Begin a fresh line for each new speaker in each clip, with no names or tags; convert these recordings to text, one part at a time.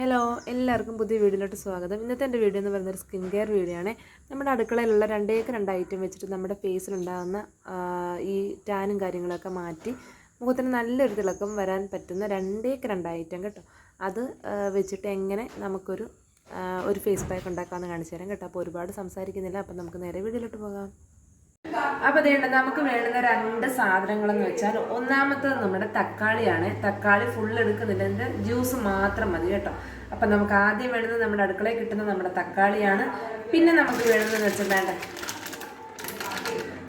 Hello എല്ലാവർക്കും പുതിയ വീഡിയോയിലോട്ട് സ്വാഗതം. ഇന്നത്തെ എന്റെ വീഡിയോ എന്ന് പറയുന്നത് സ്കിൻ കെയർ വീഡിയോ ആണ്. നമ്മുടെ അടുക്കളയിലുള്ള രണ്ടേക്ക് രണ്ട് ഐറ്റം വെച്ചിട്ട് നമ്മുടെ ഫേസിലുണ്ടാകുന്ന ഈ ടാനും കാര്യങ്ങളൊക്കെ മാറ്റി മുഖത്തിന് നല്ലൊരു തിളക്കം വരാൻ പറ്റുന്ന രണ്ടേക്ക് രണ്ട് ഐറ്റം കേട്ടോ. അത് വെച്ചിട്ട് എങ്ങനെ നമുക്കൊരു ഒരു ഫേസ് പാക്ക് ഉണ്ടാക്കാമെന്ന് കാണിച്ചു തരാം കേട്ടോ. അപ്പോൾ ഒരുപാട് സംസാരിക്കുന്നില്ല. അപ്പം നമുക്ക് നേരെ വീഡിയോയിലോട്ട് പോകാം. അപ്പോൾ അതേണ്ട നമുക്ക് വേണ്ടുന്ന രണ്ട് സാധനങ്ങളെന്ന് വെച്ചാൽ ഒന്നാമത്തത് നമ്മുടെ തക്കാളിയാണ്. തക്കാളി ഫുൾ എടുക്കുന്നില്ല. ജ്യൂസ് മാത്രം മതി കേട്ടോ. അപ്പം നമുക്ക് ആദ്യം വേണ്ടത് നമ്മുടെ അടുക്കളയിൽ കിട്ടുന്ന നമ്മുടെ തക്കാളിയാണ്. പിന്നെ നമുക്ക് വേണമെന്ന് വെച്ചാൽ വേണ്ട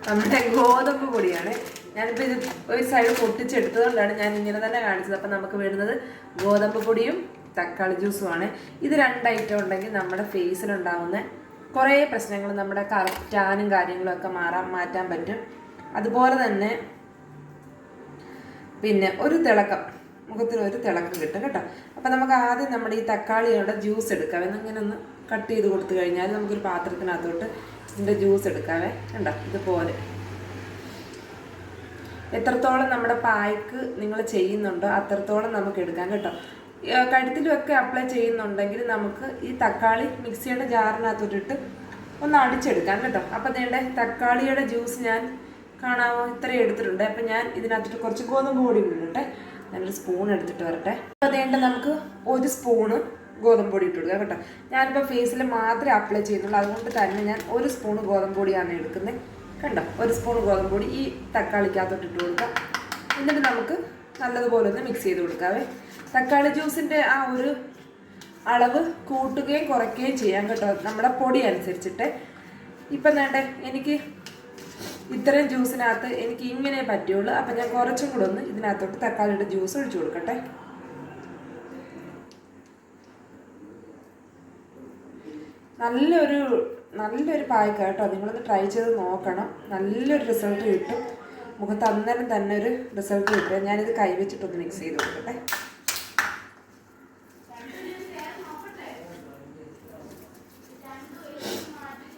നമ്മുടെ ഗോതമ്പ് പൊടിയാണ്. ഞാനിപ്പോൾ ഇത് ഒരു സൈഡ് പൊട്ടിച്ചെടുത്തതുകൊണ്ടാണ് ഞാൻ ഇങ്ങനെ തന്നെ കാണിച്ചത്. അപ്പം നമുക്ക് വേണ്ടുന്നത് ഗോതമ്പ് പൊടിയും തക്കാളി ജ്യൂസുമാണ് ഇത് രണ്ട് ഐറ്റം ഉണ്ടെങ്കിൽ നമ്മുടെ ഫേസിലുണ്ടാവുന്ന കുറേ പ്രശ്നങ്ങൾ നമ്മുടെ കറക്റ്റാനും കാര്യങ്ങളൊക്കെ മാറാൻ മാറ്റാൻ പറ്റും. അതുപോലെ തന്നെ പിന്നെ ഒരു തിളക്കം. മുഖത്തിൽ ഒരു തിളക്കം കിട്ടും കേട്ടോ. അപ്പം നമുക്ക് ആദ്യം നമ്മുടെ ഈ തക്കാളിയുടെ ജ്യൂസ് എടുക്കാം എന്നിങ്ങനെ ഒന്ന് കട്ട് ചെയ്ത് കൊടുത്തു കഴിഞ്ഞാൽ നമുക്കൊരു പാത്രത്തിനകത്തോട്ട് ഇതിന്റെ ജ്യൂസ് എടുക്കാവേ. കണ്ടോ? ഇതുപോലെ. എത്രത്തോളം നമ്മുടെ പായ്ക്ക് നിങ്ങൾ ചെയ്യുന്നുണ്ടോ അത്രത്തോളം നമുക്ക് എടുക്കാം കേട്ടോ. കഴുത്തിലുമൊക്കെ അപ്ലൈ ചെയ്യുന്നുണ്ടെങ്കിൽ നമുക്ക് ഈ തക്കാളി മിക്സിയുടെ ജാറിനകത്തോട്ടിട്ട് ഒന്ന് അടിച്ചെടുക്കാം കേട്ടോ. അപ്പം നിങ്ങളുടെ തക്കാളിയുടെ ജ്യൂസ് ഞാൻ കാണാമോ? ഇത്രയും എടുത്തിട്ടുണ്ട്. അപ്പം ഞാൻ ഇതിനകത്തോട്ട് കുറച്ച് ഗോതമ്പ് പൊടി ഇട്ടിട്ടെ ഞാനൊരു സ്പൂൺ എടുത്തിട്ട് വരട്ടെ. അതേണ്ട നമുക്ക് ഒരു സ്പൂണ് ഗോതമ്പ് പൊടി ഇട്ട് കൊടുക്കാം കേട്ടോ ഞാനിപ്പോൾ ഫേസിൽ മാത്രമേ അപ്ലൈ ചെയ്യുന്നുള്ളൂ. അതുകൊണ്ട് തന്നെ ഞാൻ ഒരു സ്പൂൺ ഗോതമ്പ് പൊടിയാണ് എടുക്കുന്നത്. കണ്ടോ? ഒരു സ്പൂൺ ഗോതമ്പ് പൊടി ഈ തക്കാളിക്കകത്തോട്ട് ഇട്ട് കൊടുക്കാം. എന്നിട്ട് നമുക്ക് നല്ലതുപോലെ ഒന്ന് മിക്സ് ചെയ്ത് കൊടുക്കാവേ. തക്കാളി ജ്യൂസിന്റെ ആ ഒരു അളവ് കൂട്ടുകയും കുറയ്ക്കുകയും ചെയ്യാം കേട്ടോ. നമ്മുടെ പൊടി അനുസരിച്ചിട്ട്. ഇപ്പം വേണ്ടേ എനിക്ക് ഇത്രയും ജ്യൂസിനകത്ത് എനിക്ക് ഇങ്ങനെ പറ്റുള്ളൂ. അപ്പം ഞാൻ കുറച്ചും കൂടെ ഒന്ന് ഇതിനകത്തോട്ട് തക്കാളിയുടെ ജ്യൂസ് ഒഴിച്ചു കൊടുക്കട്ടെ. നല്ലൊരു നല്ലൊരു പായ്ക്ക കേട്ടോ. നിങ്ങളൊന്ന് ട്രൈ ചെയ്ത് നോക്കണം. നല്ലൊരു റിസൾട്ട് കിട്ടും. മുഖത്ത് അന്നേരം തന്നെ ഒരു റിസൾട്ട് കിട്ടും. ഞാനിത് കൈവച്ചിട്ടൊന്ന് മിക്സ് ചെയ്ത് കൊടുക്കട്ടെ.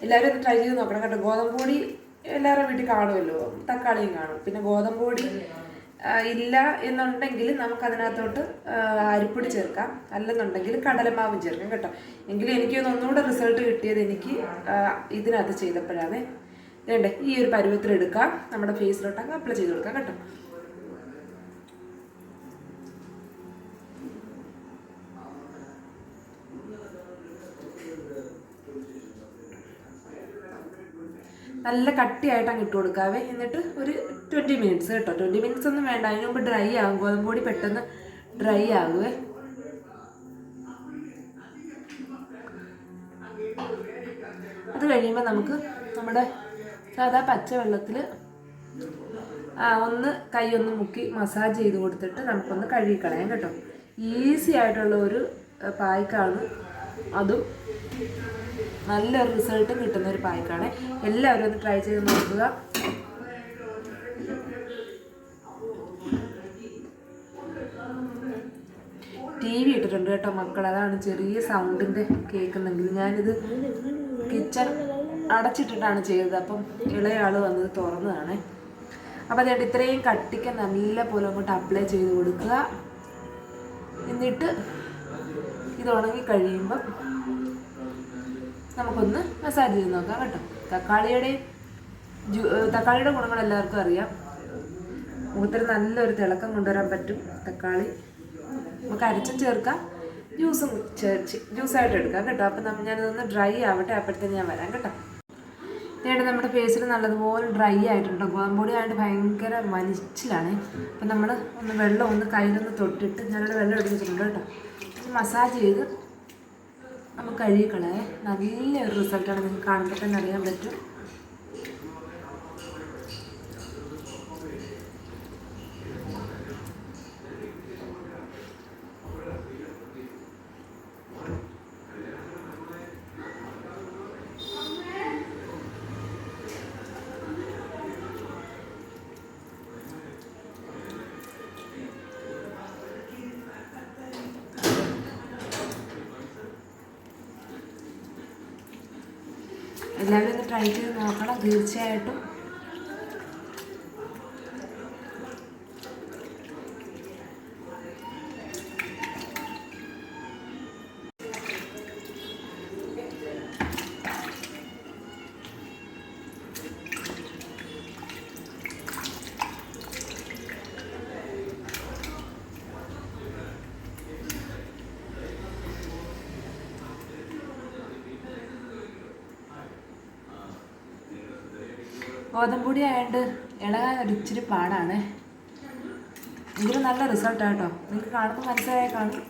എല്ലാവരും ഒന്ന് ട്രൈ ചെയ്ത് നോക്കണം കേട്ടോ. ഗോതമ്പ് പൊടി എല്ലാവരുടെ വീട്ടിൽ കാണുമല്ലോ. തക്കാളിയും കാണും. പിന്നെ ഗോതമ്പ് പൊടി ഇല്ല എന്നുണ്ടെങ്കിൽ നമുക്ക് അതിനകത്തോട്ട് അരിപ്പൊടി ചേർക്കാം. അല്ലെന്നുണ്ടെങ്കിൽ കടലമാവും ചേർക്കാം കേട്ടോ. എങ്കിലും എനിക്ക് ഒന്ന് ഒന്നുകൂടെ റിസൾട്ട് കിട്ടിയത് എനിക്ക് ഇതിനകത്ത് ചെയ്തപ്പോഴാണ്. വേണ്ടേ ഈ ഒരു പരുവത്തിൽ എടുക്കാം. നമ്മുടെ ഫേസിലോട്ടൊക്കെ അപ്ലൈ ചെയ്ത് കൊടുക്കാം കേട്ടോ. നല്ല കട്ടിയായിട്ട് അങ്ങ് ഇട്ട് കൊടുക്കാവേ. എന്നിട്ട് ഒരു ട്വന്റി മിനിറ്റ്സ് കേട്ടോ. ട്വന്റി മിനിറ്റ്സ് ഒന്നും വേണ്ട. അതിന് മുമ്പ് ഡ്രൈ ആകും ഗോതമ്പ് പൊടി പെട്ടെന്ന് ഡ്രൈ ആകുവേ അത് കഴിയുമ്പോൾ നമുക്ക് നമ്മുടെ സാധാ പച്ചവെള്ളത്തിൽ ഒന്ന് കൈ ഒന്ന് മുക്കി മസാജ് ചെയ്ത് കൊടുത്തിട്ട് നമുക്കൊന്ന് കഴുകിക്കളയാം കേട്ടോ. ഈസി ആയിട്ടുള്ള ഒരു പായ്ക്കാണ്. അതും നല്ലൊരു റിസൾട്ടും കിട്ടുന്ന ഒരു പായ്ക്കാണ്. എല്ലാവരും ഒന്ന് ട്രൈ ചെയ്ത് നോക്കുക. ടി വി ഇട്ടിട്ടുണ്ട് കേട്ടോ മക്കൾ അതാണ് ചെറിയ സൗണ്ടിന്റെ കേൾക്കുന്നെങ്കിൽ ഞാനിത് കിച്ചൺ അടച്ചിട്ടിട്ടാണ് ചെയ്തത്. അപ്പം ഇളയാൾ വന്നത് തുറന്നതാണ്. അപ്പം അതുകൊണ്ട് ഇത്രയും കട്ടിക്ക് നല്ല പോലെ അങ്ങോട്ട് അപ്ലൈ ചെയ്ത് കൊടുക്കുക. എന്നിട്ട് ഇത് ഉണങ്ങി കഴിയുമ്പം നമുക്കൊന്ന് മസാജ് ചെയ്ത് നോക്കാം കേട്ടോ. തക്കാളിയുടെ തക്കാളിയുടെ ഗുണങ്ങൾ എല്ലാവർക്കും അറിയാം. മുഖത്തിന് നല്ലൊരു തിളക്കം കൊണ്ടുവരാൻ പറ്റും തക്കാളി. നമുക്ക് അരച്ചും ചേർക്കാം. ജ്യൂസും ചേർച്ച് ജ്യൂസായിട്ട് എടുക്കാം കേട്ടോ. അപ്പം നമ്മൾ ഞാനിതൊന്ന് ഡ്രൈ ആവട്ടെ. അപ്പോഴത്തേന് ഞാൻ വരാം കേട്ടോ. നേടെ നമ്മുടെ ഫേസിൽ നല്ലതുപോലെ ഡ്രൈ ആയിട്ടുണ്ട്. ഗോതമ്പൊടി ആയിട്ട് ഭയങ്കര മനിച്ചിലാണ്. അപ്പം നമ്മൾ ഒന്ന് വെള്ളം ഒന്ന് കയ്യിലൊന്ന് തൊട്ടിട്ട് ഞാനിവിടെ വെള്ളം എടുത്തിട്ടുണ്ട് കേട്ടോ. മസാജ് ചെയ്ത് നമുക്ക് കഴുകിക്കളയേ. നല്ലൊരു റിസൾട്ടാണ് നിങ്ങൾക്ക് കാണുമ്പോൾ തന്നെ അറിയാൻ പറ്റും. എല്ലാവരും ഒന്ന് ട്രൈ ചെയ്ത് നോക്കണം. തീർച്ചയായിട്ടും ഗോതമ്പൊടി ആയതുകൊണ്ട് ഇളകാൻ ഒരു ഇച്ചിരി പാടാണ്. ഇതിന് നല്ല റിസൾട്ടാണ് കേട്ടോ. നിങ്ങൾക്ക് കാണുമ്പോൾ മനസ്സിലായി കാണും.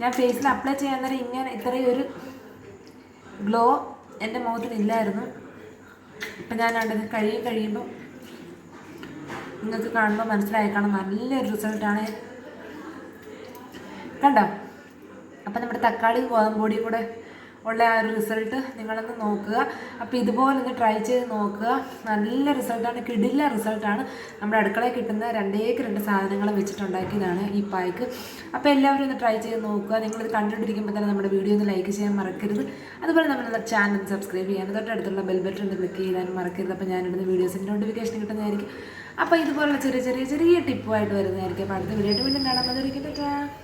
ഞാൻ ഫേസിൽ അപ്ലൈ ചെയ്യാൻ നേരം ഇങ്ങനെ ഇത്രയും ഒരു ഗ്ലോ എന്റെ മുഖത്തിനില്ലായിരുന്നു ഇപ്പം ഞാൻ കണ്ടത് കഴിയും കഴിയുമ്പോൾ നിങ്ങൾക്ക് കാണുമ്പോൾ മനസ്സിലായി കാണാം. നല്ലൊരു റിസൾട്ടാണ്. കണ്ടോ? അപ്പം നമ്മുടെ തക്കാളി ഗോതമ്പൊടിയും കൂടെ ഉള്ള ആ ഒരു റിസൾട്ട് നിങ്ങളൊന്ന് നോക്കുക. അപ്പോൾ ഇതുപോലെ ഒന്ന് ട്രൈ ചെയ്ത് നോക്കുക. നല്ല റിസൾട്ടാണ് കിടില്ല റിസൾട്ടാണ് നമ്മുടെ അടുക്കളയിൽ കിട്ടുന്ന രണ്ടേക്ക് രണ്ട് സാധനങ്ങൾ വെച്ചിട്ടുണ്ടാക്കിയതാണ് ഈ പായ്ക്ക്. അപ്പോൾ എല്ലാവരും ഒന്ന് ട്രൈ ചെയ്ത് നോക്കുക. നിങ്ങളിത് കണ്ടുകൊണ്ടിരിക്കുമ്പോൾ തന്നെ നമ്മുടെ വീഡിയോ ഒന്ന് ലൈക്ക് ചെയ്യാൻ മറക്കരുത്. അതുപോലെ നമ്മുടെ ചാനൽ സബ്സ്ക്രൈബ് ചെയ്യാൻ തൊട്ടടുത്തുള്ള ബെൽ ബട്ടൺ ഒന്ന് ക്ലിക്ക് ചെയ്യാനും മറക്കരുത്. അപ്പോൾ ഞാനിടുന്ന വീഡിയോസിന്റെ നോട്ടിഫിക്കേഷൻ കിട്ടുന്നതായിരിക്കും. അപ്പോൾ ഇതുപോലുള്ള ചെറിയ ചെറിയ ചെറിയ ടിപ്പുമായിട്ട് വരുന്നതായിരിക്കും. അപ്പോൾ അടുത്ത വീഡിയോ വീണ്ടും കാണാൻ മതിയായിരിക്കും